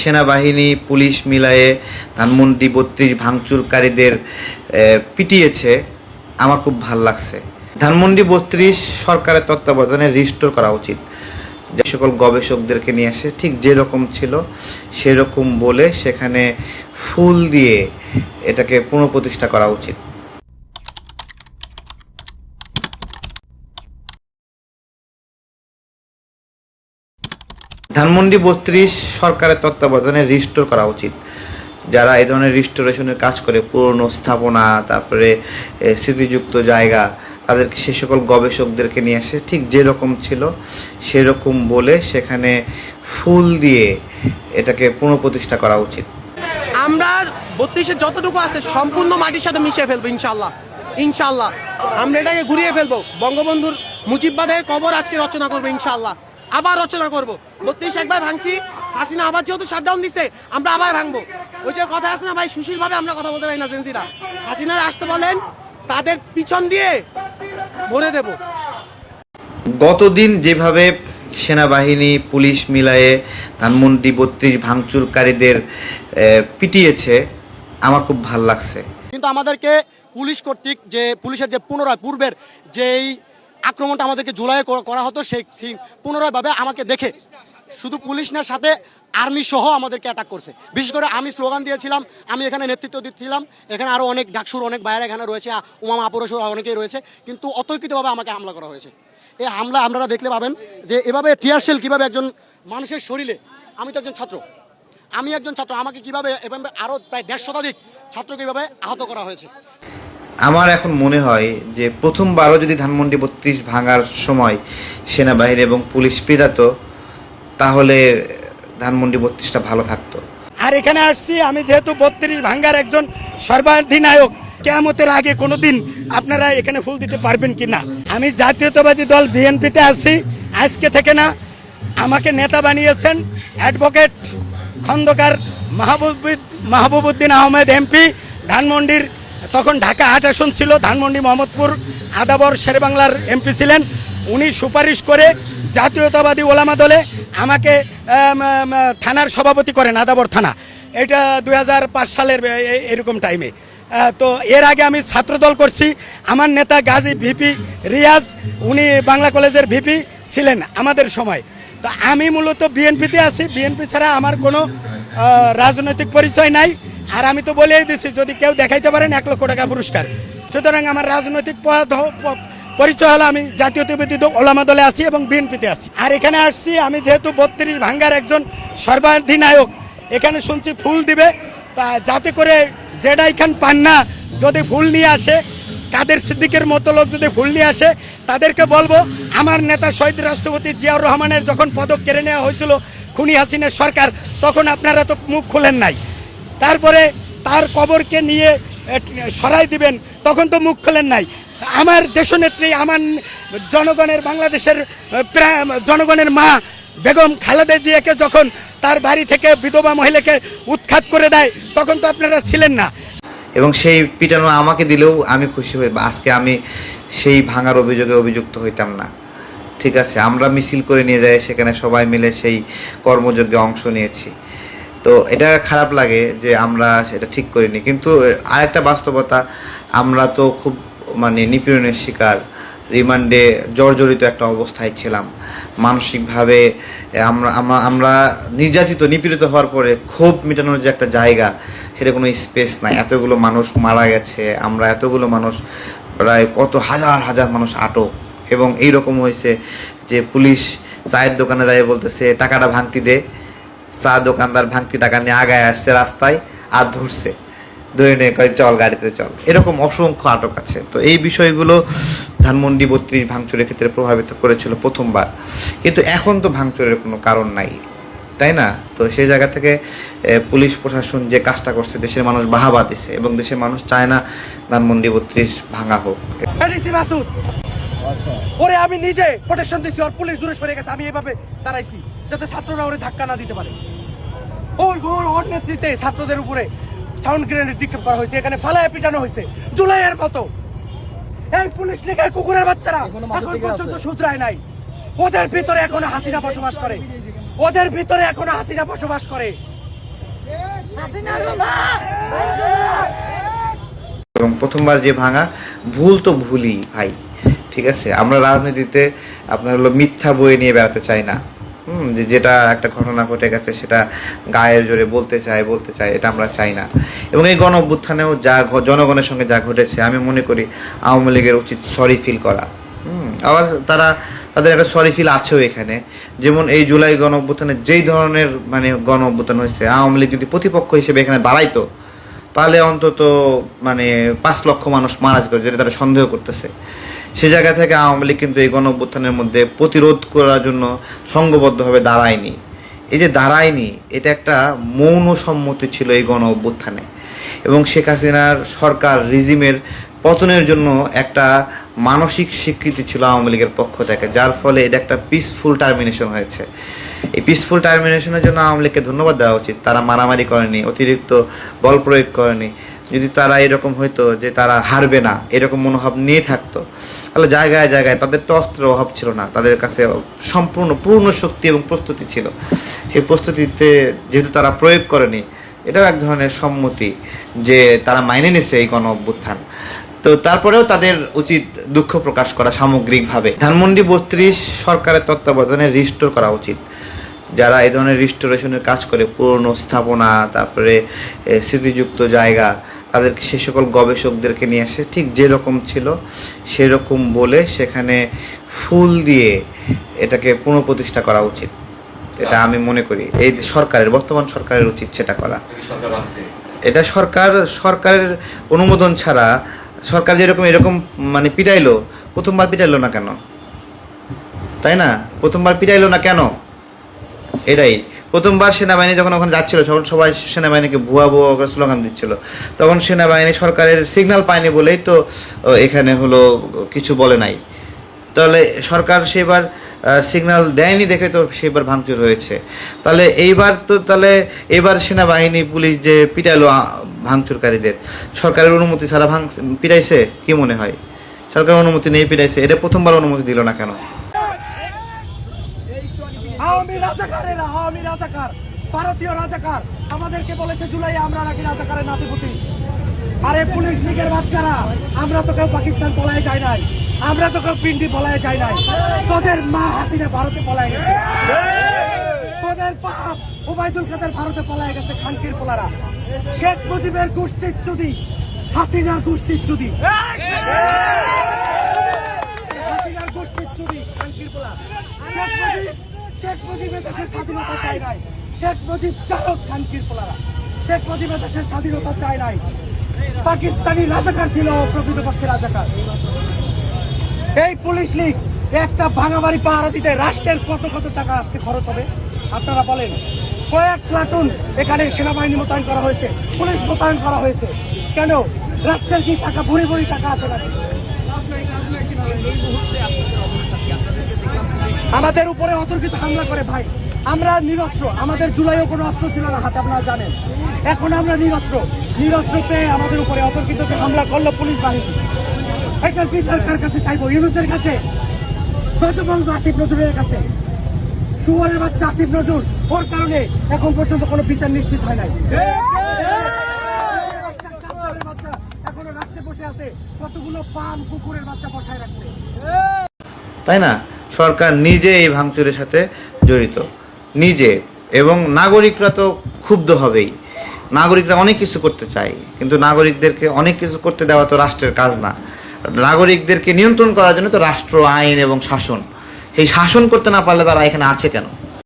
সেনাবাহিনী, পুলিশ মিলায়ে ধানমন্ডি বত্রিশ ভাঙচুরকারীদের পিটিয়েছে। আমার খুব ভালো লাগছে। ধানমন্ডি বত্রিশ সরকারের তত্ত্বাবধানে রিস্টোর করা উচিত। যে সকল গবেষকদেরকে নিয়ে আসে, ঠিক যেরকম ছিল সেরকম বলে সেখানে ফুল দিয়ে এটাকে পুনঃপ্রতিষ্ঠা করা উচিত। ধানমন্ডি বত্রিশ সরকারের তত্ত্বাবধানে রিস্টোর করা উচিত। যারা এই ধরনের রিস্টোরেশনের কাজ করে, পুরনো স্থাপনা, তারপরে স্মৃতিযুক্ত জায়গা, তাদেরকে সে সকল গবেষকদেরকে নিয়ে আসে, ঠিক যেরকম ছিল সেরকম বলে সেখানে ফুল দিয়ে এটাকে পুনঃপ্রতিষ্ঠা করা উচিত। আমরা বত্রিশে যতটুকু আছে সম্পূর্ণ মাটির সাথে মিশিয়ে ফেলব ইনশাল্লাহ ইনশাল্লাহ আমরা এটাকে ঘুরিয়ে ফেলব। বঙ্গবন্ধুর মুজিববাদের কবর আজকে রচনা করব ইনশাল্লাহ আবার রচনা করব। বত্রিশ একবার ভাঙছি হাসিনা আবার যেহেতু শাটডাউন দিছে আমরা আবার ভাঙবো। ওই যে কথা আছে না ভাই সুশীল ভাবে আমরা কথা বলতে পারি না জেন্সিরা হাসিনার আসতে বলেন তাদের পিছন দিয়ে ভরে দেবো। গতদিন যেভাবে সেনাবাহিনী পুলিশ মিলায়ে ধানমন্ডি বত্রিশ ভাঙচুরকারীদের পিটিয়েছে আমার খুব ভালো লাগছে। কিন্তু আমাদেরকে পুলিশ কর্তৃক যে পুলিশের যে পুনরায় পূর্বের যেই আক্রমণটা আমাদেরকে জুলাই করা হতো, সেই পুনরায়ভাবে আমাকে দেখে। শুধু পুলিশ না, সাথে আর্মি সহ আমাদেরকে অ্যাটাক করছে। বিশেষ করে আমি স্লোগান দিয়েছিলাম, আমি এখানে নেতৃত্ব দিচ্ছিলাম। এখানে আরও অনেক ডাকসুর, অনেক বাইরে এখানে রয়েছে উমামা, আপরসুর অনেকেই রয়েছে। কিন্তু অতর্কিতভাবে আমাকে হামলা করা হয়েছে। এই হামলা আপনারা দেখলে পাবেন যে, এভাবে টিয়ার শেল কীভাবে একজন মানুষের শরীরে, আমি তো একজন ছাত্র। আমি একজন ছাত্র, আমাকে কীভাবে এভাবে আরও প্রায় দেড় শতাধিক ছাত্রকে এভাবে আহত করা হয়েছে? আমার এখন মনে হয় যে প্রথমবারও যদি ধানমন্ডি বত্রিশ ভাঙার সময় সেনাবাহিনী এবং পুলিশ পেরাতো তাহলে ধানমন্ডি বত্রিশটা ভালো থাকতো। আর এখানে আসছি, আমি যেহেতু বত্রিশ ভাঙ্গার একজন সর্বাধিনায়ক, কেয়ামতের আগে কোনোদিন আপনারা এখানে ফুল দিতে পারবেন কি না? আমি জাতীয়তাবাদী দল বিএনপিতে আছি, আজকে থেকে না, আমাকে নেতা বানিয়েছেন অ্যাডভোকেট খন্দকার মাহবুব মাহবুবুদ্দিন আহমেদ এমপি, ধানমন্ডির তখন ঢাকা আট আসন ছিল ধানমন্ডি মোহাম্মদপুর আদাবর শেরবাংলার এমপি ছিলেন। উনি সুপারিশ করে জাতীয়তাবাদী ওলামা দলে আমাকে আম, আম, থানার সভাপতি করেন আদাবর থানা। এটা দু হাজার পাঁচ সালের এরকম টাইমে তো এর আগে আমি ছাত্রদল করছি। আমার নেতা গাজী ভিপি রিয়াজ উনি বাংলা কলেজের ভিপি ছিলেন আমাদের সময়। তো আমি মূলত বিএনপিতে আছি। বিএনপি ছাড়া আমার কোনো রাজনৈতিক পরিচয় নাই। আর আমি তো বলেই দিছি, যদি কেউ দেখাইতে পারেন এক লক্ষ টাকা পুরস্কার। সুতরাং আমার রাজনৈতিক পরিচয় হলো আমি জাতীয়তাবাদী দল- ওলামা দলে আছি এবং বিএনপিতে আছি। আর এখানে আসছি আমি যেহেতু বত্রিশ ভাঙ্গার একজন সর্বাধিনায়ক, এখানে শুনছি ফুল দিবে। তা যাতে করে যেটা এখান পান না, যদি ফুল নিয়ে আসে, কাদের সিদ্দিকের মতো লোক যদি ফুল নিয়ে আসে, তাদেরকে বলব, আমার নেতা শহীদ রাষ্ট্রপতি জিয়াউর রহমানের যখন পদক কেড়ে নেওয়া হয়েছিল খুনি হাসিনের সরকার, তখন আপনারা তো মুখ খুলেন নাই। তারপরে তার কবরকে নিয়ে সরাই দিবেন, তখন তো মুখ খোলেন নাই। আমার দেশনেত্রী, আমার জনগণের, বাংলাদেশের জনগণের মা বেগম খালেদা জিয়াকে যখন তার বাড়ি থেকে বিধবা মহিলাকে উৎখাত করে দেয়, তখন তো আপনারা ছিলেন না। এবং সেই পিটানো আমাকে দিলেও আমি খুশি হই আজকে আমি সেই ভাঙার অভিযোগে অভিযুক্ত হইতাম না। ঠিক আছে, আমরা মিছিল করে নিয়ে যাই, সেখানে সবাই মিলে সেই কর্মযজ্ঞে অংশ নিয়েছি। তো এটা খারাপ লাগে যে আমরা সেটা ঠিক করিনি। কিন্তু আরেকটা বাস্তবতা, আমরা তো খুব মানে নিপীড়নের শিকার। রিমান্ডে জর্জরিত একটা অবস্থায় ছিলাম। মানসিকভাবে আমরা আমরা নির্যাতিত, নিপীড়িত হওয়ার পরে ক্ষোভ মেটানোর যে একটা জায়গা, সেটা কোনো স্পেস নাই। এতগুলো মানুষ মারা গেছে, আমরা এতগুলো মানুষ, প্রায় কত হাজার হাজার মানুষ আটক। এবং এই রকম হয়েছে যে পুলিশ চায়ের দোকানে দাঁড়িয়ে বলতেছে, টাকাটা ভাঙতি দে। চা দোকানদার ভাঙতি টাকা নিয়ে আগায় আসছে রাস্তায় আর ধরছে। ধরে নিয়ে কয়, চল গাড়িতে চল। এরকম অসংখ্য আটক আছে। তো এই বিষয়গুলো ধানমন্ডি বত্রিশ ভাঙচুরের ক্ষেত্রে প্রভাবিত করেছিল প্রথমবার। কিন্তু এখন তো ভাঙচুরের কোনো কারণ নাই, তাই না? তো সেই জায়গা থেকে পুলিশ প্রশাসন যে কাজটা করছে, দেশের মানুষ বাহাবা দিছে এবং দেশের মানুষ চায় না ধানমন্ডি বত্রিশ ভাঙা হোক। আমি নিজে প্রোটেকশন দিছি ওর পুলিশ দূরে সরে গেছে, আমি এভাবে দাঁড়াইছি। যাতে ছাত্ররা ওরে ধাক্কা না দিতে পারে। ওর ওর ওর নেতৃত্বে ছাত্রদের উপরে সাউন্ড গ্রেনেড নিক্ষেপ করা হয়েছে এখানে ফালায় পিটানো হয়েছে জুলাইয়ের মতো। এই পুলিশ লেখায় কুকুরের বাচ্চারা এখন পর্যন্ত শুধরায় নাই। ওদের ভিতরে এখনও হাসিনা বসবাস করে। ওদের ভিতরে এখনও হাসিনা বসবাস করে। এবং প্রথমবার যে ভাঙা ভুল তো ভুলই ভাই ঠিক আছে? আমরা রাজনীতিতে আপনার হলো মিথ্যা বয়ে নিয়ে বেড়াতে চাই না। যেটা একটা ঘটনা ঘটে গেছে সেটা গায়ের জোরে বলতে চাই বলতে চাই এটা আমরা চাই না। এবং এই গণ অভ্যুত্থানেও যা জনগণের সঙ্গে যা ঘটেছে, আমি মনে করি আওয়ামী লীগের উচিত সরি ফিল করা। হুম, আবার তারা, তাদের একটা সরি ফিল আছেও এখানে। যেমন এই জুলাই গণ অভ্যুত্থানে যেই ধরনের মানে গণ অভ্যুত্থান হয়েছে, আওয়ামী লীগ যদি প্রতিপক্ষ হিসেবে এখানে দাঁড়াইতো, তাহলে অন্তত মানে পাঁচ লক্ষ মানুষ মারা যেত, যেটা তারা সন্দেহ করতেছে। সে জায়গা থেকে আওয়ামী লীগ কিন্তু এই গণ অভ্যুত্থানের মধ্যে প্রতিরোধ করার জন্য সংঘবদ্ধভাবে দাঁড়ায়নি। এই যে দাঁড়ায়নি, এটা একটা মৌন সম্মতি ছিল এই গণ অভ্যুত্থানে এবং শেখ হাসিনার সরকার রিজিমের পতনের জন্য একটা মানসিক স্বীকৃতি ছিল আওয়ামী লীগের পক্ষ থেকে, যার ফলে এটা একটা পিসফুল টার্মিনেশন হয়েছে। এই পিসফুল টার্মিনেশনের জন্য আওয়ামী লীগকে ধন্যবাদ দেওয়া উচিত। তারা মারামারি করেনি, অতিরিক্ত বল প্রয়োগ করেনি। যদি তারা এরকম হইতো যে তারা হারবে না, এরকম মনোভাব নিয়ে থাকতো, তাহলে জায়গায় জায়গায় তাদের তো অভাব ছিল না, তাদের কাছে সম্পূর্ণ পূর্ণ শক্তি এবং প্রস্তুতি ছিল। সেই প্রস্তুতিতে যেহেতু তারা প্রয়োগ করেনি, এটাও এক ধরনের সম্মতি যে তারা মাইনে নিছে এই গণ অভ্যুত্থান তো তারপরেও তাদের উচিত দুঃখ প্রকাশ করা সামগ্রিকভাবে। ধানমন্ডি বত্রিশ সরকারের তত্ত্বাবধানে রিস্টোর করা উচিত। যারা এই ধরনের রিস্টোরেশনের কাজ করে, পুরনো স্থাপনা, তারপরে স্মৃতিযুক্ত জায়গা তাদেরকে সে সকল গবেষকদেরকে নিয়ে আসে। ঠিক যেরকম ছিল সেরকম বলে সেখানে ফুল দিয়ে এটাকে পুনঃপ্রতিষ্ঠা করা উচিত। এটা আমি মনে করি। এই সরকারের বর্তমান সরকারের উচিত সেটা করা। এটা সরকার সরকারের অনুমোদন ছাড়া সরকার যেরকম এরকম মানে পিটাইলো প্রথমবার পিটাইলো না কেন? তাই না? প্রথমবার পিটাইলো না কেন? এটাই। প্রথমবার সেনাবাহিনী যখন ওখানে যাচ্ছিল, তখন সবাই সেনাবাহিনীকে ভুয়া ভুয়া করে স্লোগান দিচ্ছিল। তখন সেনাবাহিনী সরকারের সিগন্যাল পায়নি বলেই তো এখানে হলো কিছু বলে নাই। তাহলে সরকার সেবার সিগন্যাল দেয়নি দেখে তো সেবার ভাঙচুর হয়েছে। তাহলে এইবার তো, তাহলে এবার সেনাবাহিনী, পুলিশ যে পিটাইলো ভাঙচুরকারীদের, সরকারের অনুমতি ছাড়া ভাঙ, পিটাইছে? কি মনে হয়? সরকারের অনুমতি নেই, পিটাইছে। এটা প্রথমবার অনুমতি দিল না কেন? আওয়ামী রাজাকারেরা আওয়ামী রাজাকার, ভারতীয় রাজাকার। আমাদেরকে বলেছে জুলাই, আমরা নাকি রাজাকারের নাতিপুতি। আরে পুলিশ লীগের বাচ্চারা, আমরা তো কেউ পাকিস্তান পলায় যাই নাই। আমরা তো কেউ পিন্ডি পলায় যাই নাই। তোদের মা হাসিনা ভারতে পলায় গেছে। তোদের বাপ ওবায়দুল কাদের ভারতে পলায় গেছে, খানকির পোলারা। শেখ মুজিবের গোষ্ঠীর চুদি হাসিনার গোষ্ঠীর চুদি হাসিনার গোষ্ঠীর চুরি খানকির পোলা শেখ মুজিব শেখ মুজিবের দেশের স্বাধীনতা চায় নাই। শেখ মুজিব চারক খানকির পোলারা শেখ মুজিবের দেশের স্বাধীনতা চায় নাই। পাকিস্তানি রাজাকার ছিল প্রকৃতপক্ষে রাজাকার। এই পুলিশ লীগ একটা ভাঙা বাড়ি পাহারা দিতে রাষ্ট্রের কত কত টাকা আসতে খরচ হবে? আপনারা বলেন, কয়েক প্লাটুন এখানে সেনাবাহিনী মোতায়েন করা হয়েছে, পুলিশ মোতায়েন করা হয়েছে। কেন? রাষ্ট্রের কি টাকা, ভরি ভরি টাকা আছে নাকি? আমাদের উপরে অতর্কিত হামলা করে ভাই। আমরা নিরস্ত্র আমাদের জুলাইও কোনো অস্ত্র ছিল না হাতে আপনারা জানেন। এখন আমরা নিরস্ত্র নিরস্ত্র পেয়ে আমাদের উপরে অতর্কিত যে হামলা করল পুলিশ বাহিনী। এটার বিচার কার কাছে চাইব ইউনুসের কাছে। আসিফ নজরুলের কাছে। সুয়ারের বাচ্চা আসিফ নজরুল ওর কারণে এখন পর্যন্ত কোনো বিচার নিশ্চিত হয় নাই। বাচ্চা, এখনও রাষ্ট্রে বসে আছে কতগুলো পান কুকুরের বাচ্চা বসায় রাখছে। তাই না? সরকার নিজে এই ভাঙচুরের সাথে জড়িত। নিজে এবং নাগরিকরা তো ক্ষুব্ধ হবেই। নাগরিকরা অনেক কিছু করতে চায়, কিন্তু নাগরিকদেরকে অনেক কিছু করতে দেওয়া তো রাষ্ট্রের কাজ না। নাগরিকদেরকে নিয়ন্ত্রণ করার জন্য তো রাষ্ট্র, আইন এবং শাসন। এই শাসন করতে না পারলে তারা এখানে আছে কেন?